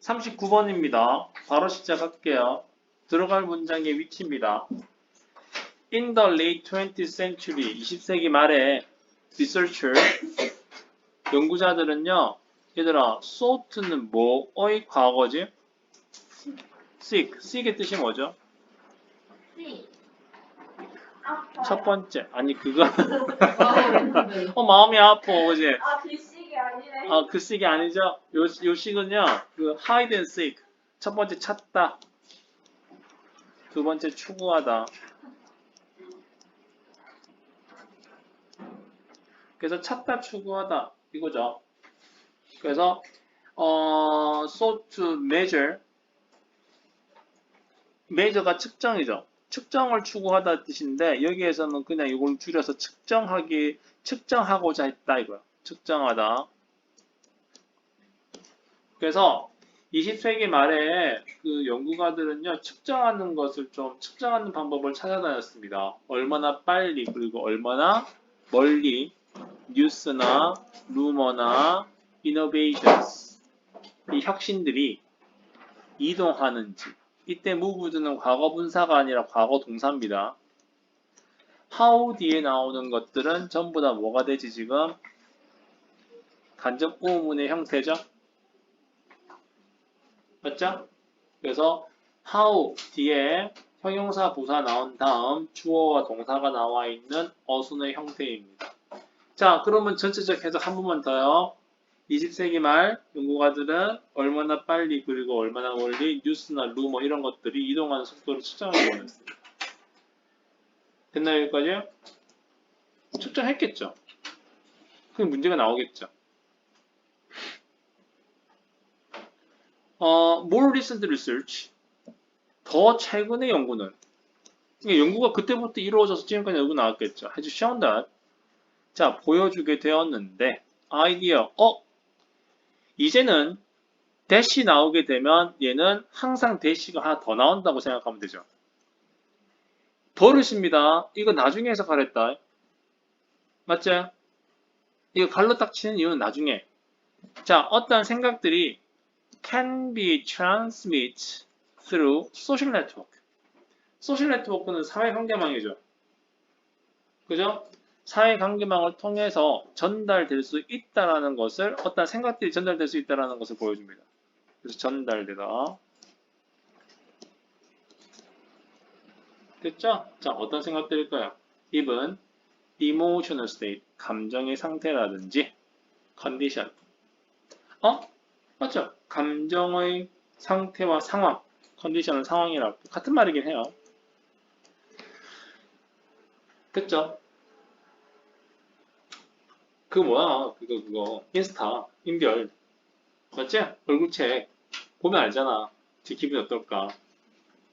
39번입니다. 바로 시작할게요. 들어갈 문장의 위치입니다. In the late 20th century, 20세기 말에 researcher, 연구자들은요, 얘들아, sought는 뭐의 과거지? seek, seek의 뜻이 뭐죠? 첫 번째, 아니 그거, 아, 어 마음이 아파, 그지? 아니네. 아, 그 식이 아니죠? 요, 요 식은요, 그 hide and seek. 첫 번째 찾다. 두 번째 추구하다. 그래서 찾다, 추구하다. 이거죠. 그래서, 어, so to measure. measure가 측정이죠. 측정을 추구하다 뜻인데, 여기에서는 그냥 이걸 줄여서 측정하기, 측정하고자 했다, 이거야. 측정하다. 그래서 20세기 말에 그 연구가들은요, 측정하는 것을 좀, 측정하는 방법을 찾아다녔습니다. 얼마나 빨리, 그리고 얼마나 멀리, 뉴스나, 루머나, innovations, 이 혁신들이 이동하는지. 이때 moved는 과거 분사가 아니라 과거 동사입니다. how 뒤에 나오는 것들은 전부 다 뭐가 되지, 지금? 간접 오문의 형태죠? 맞죠? 그래서 how 뒤에 형용사 부사 나온 다음 주어와 동사가 나와 있는 어순의 형태입니다. 자, 그러면 전체적 해석 한 번만 더요. 20세기 말 연구가들은 얼마나 빨리 그리고 얼마나 멀리 뉴스나 루머 이런 것들이 이동하는 속도를 측정하기 원했습니다. 됐나요 여기까지? 측정했겠죠. 그럼 문제가 나오겠죠. 어, more recent research. 더 최근의 연구는 이게 연구가 그때부터 이루어져서 지금까지 연구 나왔겠죠. has shown that. 자, 보여주게 되었는데 아이디어 어 이제는 대시 나오게 되면 얘는 항상 대시가 하나 더 나온다고 생각하면 되죠. 버릇입니다. 이거 나중에 해석하랬다. 맞죠? 이거 갈로 딱 치는 이유는 나중에. 자, 어떤 생각들이 can be transmitted through social network. 소셜 네트워크는 사회 관계망이죠. 그죠? 사회 관계망을 통해서 전달될 수 있다라는 것을 어떤 생각들이 전달될 수 있다라는 것을 보여줍니다. 그래서 전달되다. 됐죠? 자, 어떤 생각들일까요? 입은 emotional state, 감정의 상태라든지 condition. 어? 맞죠? 감정의 상태와 상황, 컨디션은 상황이라고 같은 말이긴 해요. 됐죠? 그 뭐야? 그거 그거 인스타 인별 맞지? 얼굴책 보면 알잖아. 제 기분이 어떨까?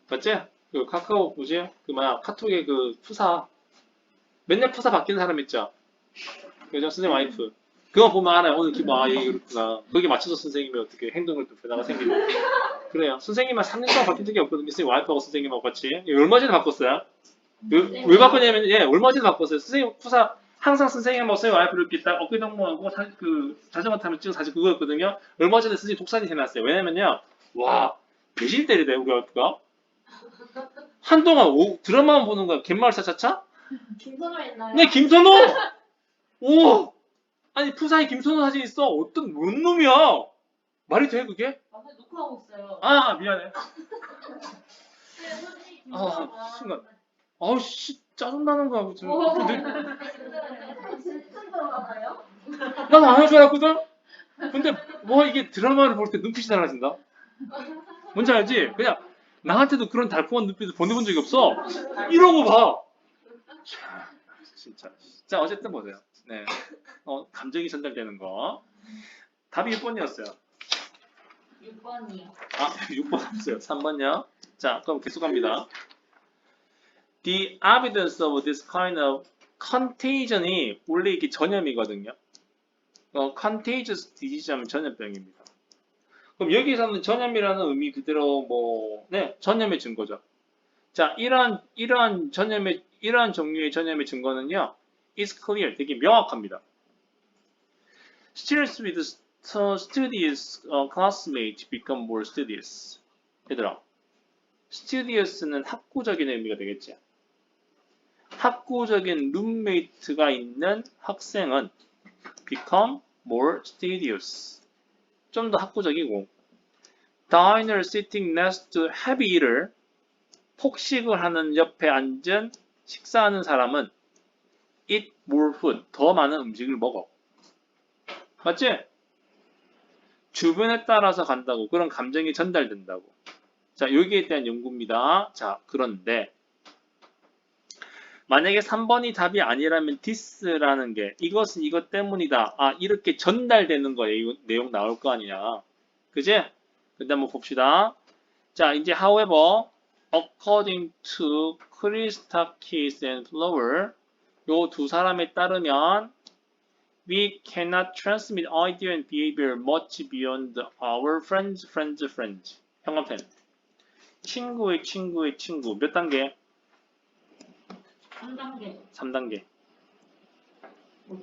맞지? 그 카카오 뭐지? 그 뭐야? 카톡에 그 푸사 맨날 푸사 바뀌는 사람 있죠? 그죠? 선생님 와이프 그거 보면 알아요. 오늘 기분 아 얘 그렇구나. 거기에 맞춰서 선생님이 어떻게 행동을 또 변화가 생기고 그래요. 선생님만 3년 동안 바뀐 적이 없거든요. 선생님 와이프하고 선생님하고 같이 예, 얼마 전에 바꿨어요. 왜, 왜 바꿨냐면 예 얼마 전에 바꿨어요. 선생님 푸사 항상 선생님하고 선생님 와이프를 이렇게 딱 어깨 동무하고 사- 그 자전거 타면 찍은 사진 그거였거든요. 얼마 전에 선생님 독사진 해놨어요. 왜냐면요. 와 배신 때리대 우리 와이프가 한동안 오, 드라마만 보는 거야. 갯마을 차차차? 김선호 있나요? 네 김선호. 오 아니 푸사에 김선호 사진 있어. 어떤 뭔 놈이야? 말이 돼 그게? 아, 녹화하고 있어요. 아 미안해. 네, 아, 김선호가 순간. 아우 씨 짜증나는 거야 무슨. 오. 근데 진짜 많아요? 나도 안할줄 알았거든. 근데 뭐 이게 드라마를 볼 때 눈빛이 달라진다. 뭔지 알지? 그냥 나한테도 그런 달콤한 눈빛을 보내본 적이 없어. 이러고 봐. 자, 진짜. 자 어쨌든 보세요. 네. 어 감정이 전달되는 거. 답이 6번이었어요. 6번이요. 아, 6번 없어요. 3번요. 자, 그럼 계속 갑니다. The evidence of this kind of contagion이 원래 이게 전염이거든요. 어, contagious disease 하면 전염병입니다. 그럼 여기서는 전염이라는 의미 그대로 뭐, 네, 전염의 증거죠. 자, 이러한, 이러한 전염의, 이러한 종류의 전염의 증거는요, is clear, 되게 명확합니다. Students with studious uh, classmates become more studious. 얘들아, studious는 학구적인 의미가 되겠지. 학구적인 룸메이트가 있는 학생은 become more studious. 좀 더 학구적이고. diner sitting next to heavy eater. 폭식을 하는 옆에 앉은 식사하는 사람은 eat more food. 더 많은 음식을 먹어. 맞지? 주변에 따라서 간다고 그런 감정이 전달된다고. 자, 여기에 대한 연구입니다. 자, 그런데 만약에 3번이 답이 아니라면 this라는 게 이것은 이것 때문이다. 아, 이렇게 전달되는 거예요. 이 내용 나올 거 아니냐. 그지? 근데 한번 봅시다. 자, 이제 however, according to Christakis and Flower, 요 두 사람에 따르면 we cannot transmit idea and behavior much beyond our friends, friends, friends. 형광펜. 친구의 친구의 친구. 몇 단계? 3단계. 3단계. 뭐?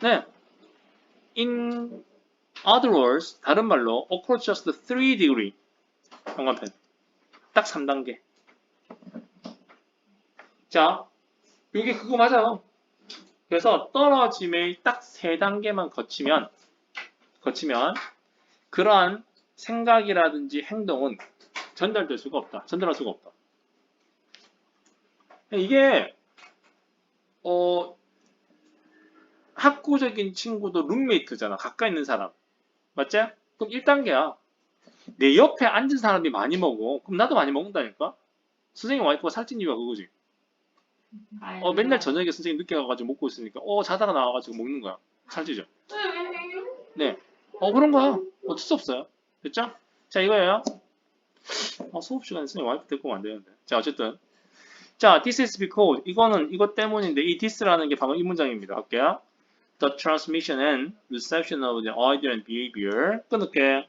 네. In other words, 다른 말로, across just 3 degree. 형광펜. 딱 3단계. 자, 요게 그거 맞아요. 그래서 떨어짐의 딱 3단계만 거치면, 거치면, 그러한 생각이라든지 행동은 전달될 수가 없다. 전달할 수가 없다. 이게, 어, 학구적인 친구도 룸메이트잖아. 가까이 있는 사람. 맞지? 그럼 1단계야. 내 옆에 앉은 사람이 많이 먹어. 그럼 나도 많이 먹는다니까? 선생님 와이프가 살찐 이유가 그거지. 어, 맨날 저녁에 선생님 늦게 가가지고 먹고 있으니까, 어, 자다가 나와가지고 먹는 거야. 살찌죠? 네. 어, 그런 거야. 어쩔 수 없어요. 됐죠? 자, 이거예요. 어, 수업 시간에 선생님 와이프 데리고 오면 안 되는데. 자, 어쨌든. 자, this is because, 이거는 이것 때문인데, 이 this라는 게 방금 이 문장입니다. 할게요. The transmission and reception of the idea and behavior. 끊을게.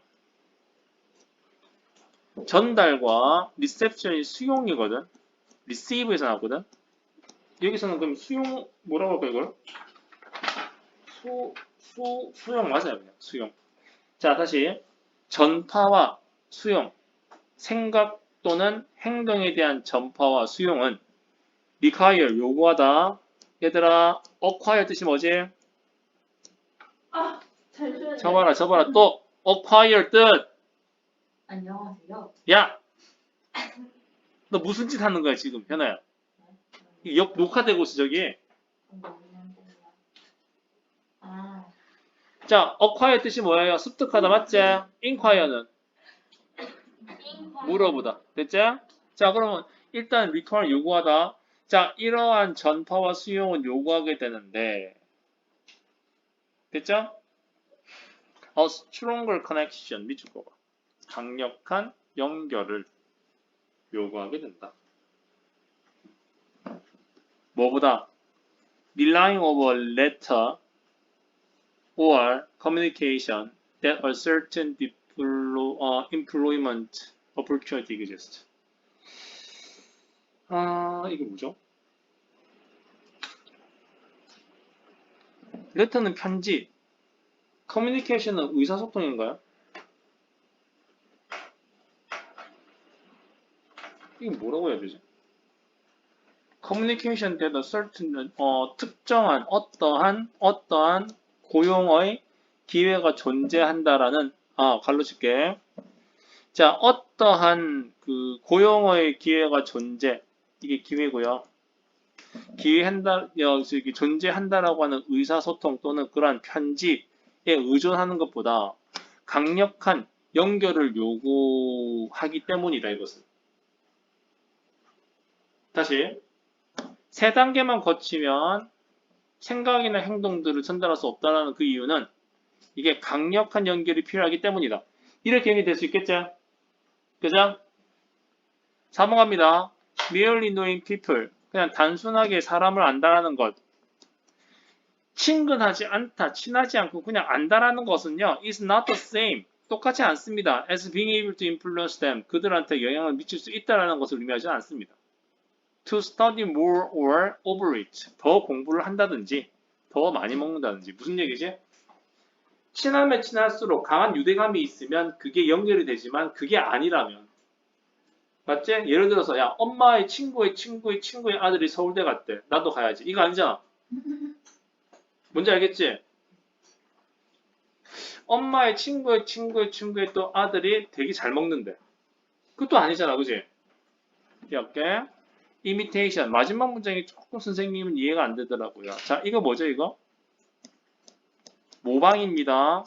전달과 reception이 수용이거든. receive에서 나왔거든. 여기서는 그럼 수용, 뭐라고 할까, 이걸? 수, 수, 수용 맞아요, 그냥. 수용. 자, 다시. 전파와 수용. 생각 또는 행동에 대한 전파와 수용은 require, 요구하다. 얘들아, acquire 뜻이 뭐지? 아. 접어라, 접어라. 또, acquire 뜻. 안녕하세요. 야! 너 무슨 짓 하는 거야, 지금, 현아야? 이 역, 녹화되고 있어, 저기. 아, 자, acquire 뜻이 뭐예요? 습득하다, 맞지? inquire는 물어보다. 됐죠? 자, 그러면 일단 require 요구하다. 자, 이러한 전파와 수용은 요구하게 되는데, 됐죠? A stronger connection, 밑줄 거봐. 강력한 연결을 요구하게 된다. 뭐보다? relying over letter or communication that a certain uh, employment opportunity exists. 아, 이게 뭐죠? 레터는 편지, 커뮤니케이션은 의사소통인가요? 이게 뭐라고 해야 되지? 커뮤니케이션 때도 certain 어, 특정한 어떠한 어떠한 고용의 기회가 존재한다라는 아 갈로 칠게. 자 어떠한 그 고용의 기회가 존재 이게 기회고요. 기회한다 여기 존재한다라고 하는 의사소통 또는 그러한 편집에 의존하는 것보다 강력한 연결을 요구하기 때문이다 이것은. 다시 세 단계만 거치면 생각이나 행동들을 전달할 수 없다는 그 이유는 이게 강력한 연결이 필요하기 때문이다. 이렇게 연결될 수 있겠죠? 그죠? 4번 갑니다. merely knowing people. 그냥 단순하게 사람을 안다라는 것. 친근하지 않다, 친하지 않고 그냥 안다라는 것은요, is not the same. 똑같지 않습니다. as being able to influence them. 그들한테 영향을 미칠 수 있다라는 것을 의미하지 않습니다. To study more or overeat. 더 공부를 한다든지, 더 많이 먹는다든지. 무슨 얘기지? 친하면 친할수록 강한 유대감이 있으면 그게 연결이 되지만 그게 아니라면 맞지? 예를 들어서 야 엄마의 친구의 친구의 친구의 아들이 서울대 갔대 나도 가야지 이거 아니잖아 뭔지 알겠지? 엄마의 친구의 친구의 친구의 또 아들이 되게 잘 먹는데 그것도 아니잖아 그지? 이미테 이션 마지막 문장이 조금 선생님은 이해가 안 되더라고요 자 이거 뭐죠 이거? 모방입니다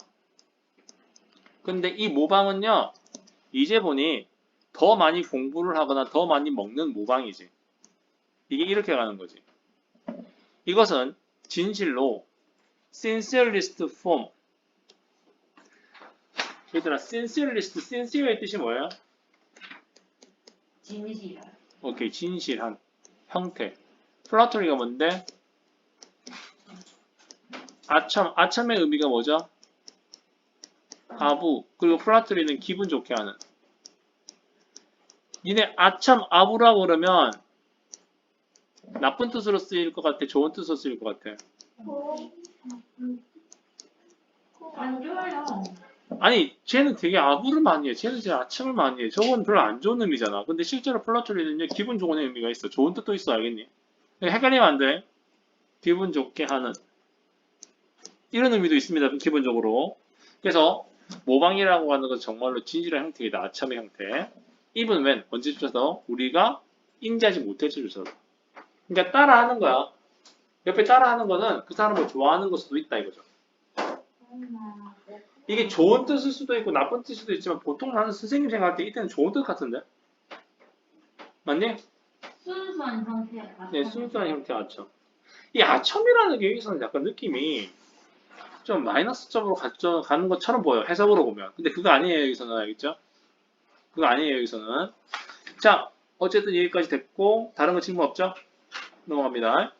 근데 이 모방은요 이제 보니 더 많이 공부를 하거나 더 많이 먹는 모방이지 이게 이렇게 가는 거지 이것은 진실로 sincerest form 얘들아 sincerest sincere의 뜻이 뭐예요? 진실한. 오케이 진실한 형태 플라토리가 뭔데? 아첨 아첨의 의미가 뭐죠? 아부 그리고 플라토리는 기분 좋게 하는 니네 아첨 아부라고 그러면 나쁜 뜻으로 쓰일 것 같아 좋은 뜻으로 쓰일 것 같아 안 좋아요. 아니 쟤는 되게 아부를 많이 해. 쟤는 진짜 아첨을 많이 해. 저건 별로 안 좋은 의미잖아. 근데 실제로 플라토리는요 기분 좋은 의미가 있어. 좋은 뜻도 있어 알겠니? 헷갈리면 안돼. 기분 좋게 하는. 이런 의미도 있습니다 기본적으로. 그래서 모방이라고 하는 것은 정말로 진실한 형태이다. 아첨의 형태. even when 언제 주셔서 우리가 인지하지 못했을 주셔서 그러니까 따라하는 거야. 옆에 따라하는 거는 그 사람을 좋아하는 걸 수도 있다 이거죠 이게 좋은 뜻일 수도 있고 나쁜 뜻일 수도 있지만 보통 나는 선생님 생각할 때 이때는 좋은 뜻 같은데 맞니? 순수한 상태. 네 순수한 형태 아첨 이 아첨이라는 게 여기서는 약간 느낌이 좀 마이너스 점으로 가져, 가는 것처럼 보여요 해석으로 보면 근데 그거 아니에요 여기서는 알겠죠? 그거 아니에요 여기서는 자 어쨌든 여기까지 됐고 다른 거 질문 없죠? 넘어갑니다